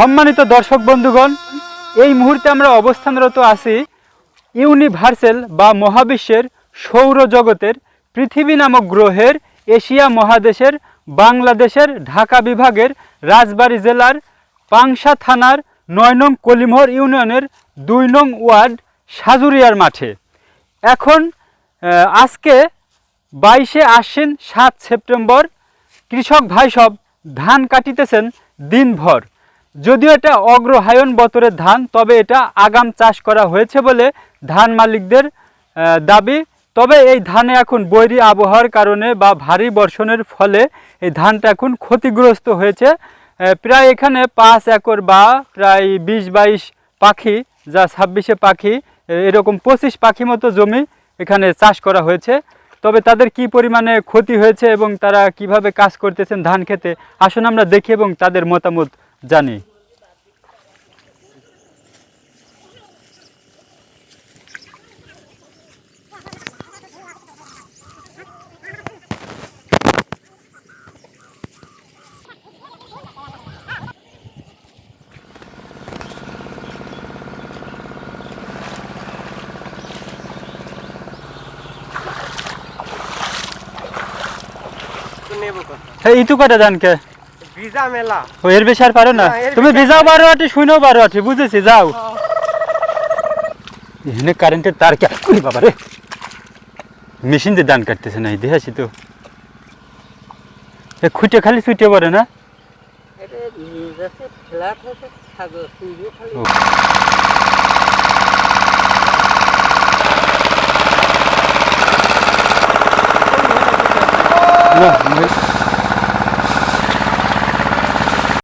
সম্মানিত দর্শক বন্ধুগণ, এই মুহূর্তে আমরা অবস্থানরত আছি ইউনিভার্সেল বা মহাবিশ্বের সৌরজগতের পৃথিবী নামক গ্রহের এশিয়া মহাদেশের বাংলাদেশের ঢাকা বিভাগের রাজবাড়ী জেলার পাংশা থানার নয় নং কলিমহর ইউনিয়নের দুই নং ওয়ার্ড সাজুরিয়ার মাঠে। এখন আজকে বাইশে আশ্বিন সাত সেপ্টেম্বর, কৃষক ভাই সব ধান কাটিতেছেন দিনভর। যদিও এটা অগ্রহায়ণ বতরের ধান, তবে এটা আগাম চাষ করা হয়েছে বলে ধান মালিকদের দাবি। তবে এই ধানে এখন বৈরী আবহাওয়ার কারণে বা ভারী বর্ষণের ফলে এই ধানটা এখন ক্ষতিগ্রস্ত হয়েছে। প্রায় এখানে পাঁচ একর বা প্রায় বিশ বাইশ পাখি, যা ছাব্বিশে পাখি এরকম পঁচিশ পাখি মতো জমি এখানে চাষ করা হয়েছে। তবে তাদের কি পরিমাণে ক্ষতি হয়েছে এবং তারা কীভাবে কাজ করতেছেন ধান খেতে, আসুন আমরা দেখি এবং তাদের মতামত জানি। হ্যাঁ ইতু কটা ধানকে ভিজা মেলা। ও এর বেশি আর পারো না। তুমি ভিজাও বারো আটি শুনেও বারো আটি বুঝেছি যাও। এখানে কারেন্টের তার কে উরি বাবা রে। মেশিন দিয়ে ধান কাটতেছে না দেখেছি তো। এ খুঁটে খালি ছুটে পড়ে না। না,